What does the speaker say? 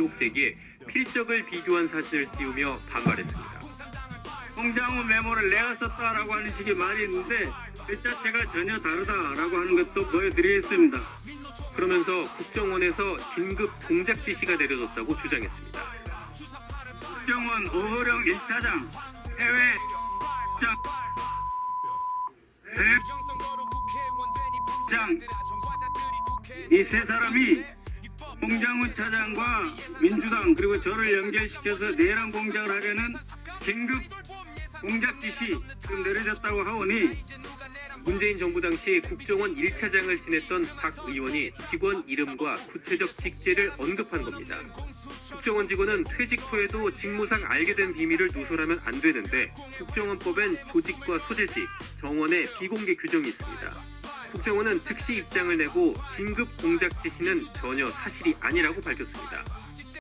의혹 제기에 필적을 비교한 사진을 띄우며 반발했습니다. 홍장호 메모를 내가 썼다라고 하는 식의 말이 있는데 그 자체가 전혀 다르다라고 하는 것도 보여드리겠습니다. 그러면서 국정원에서 긴급 공작 지시가 내려졌다고 주장했습니다. 국정원 오호령 1차장 해외 장 해장 이 세 사람이 홍장훈 차장과 민주당 그리고 저를 연결시켜서 내란 공작을 하려는 긴급 공작 지시 지금 내려졌다고 하오니 문재인 정부 당시 국정원 1차장을 지냈던 박 의원이 직원 이름과 구체적 직제를 언급한 겁니다. 국정원 직원은 퇴직 후에도 직무상 알게 된 비밀을 누설하면 안 되는데 국정원법엔 조직과 소재지, 정원의 비공개 규정이 있습니다. 국정원은 즉시 입장을 내고 긴급 공작 지시는 전혀 사실이 아니라고 밝혔습니다.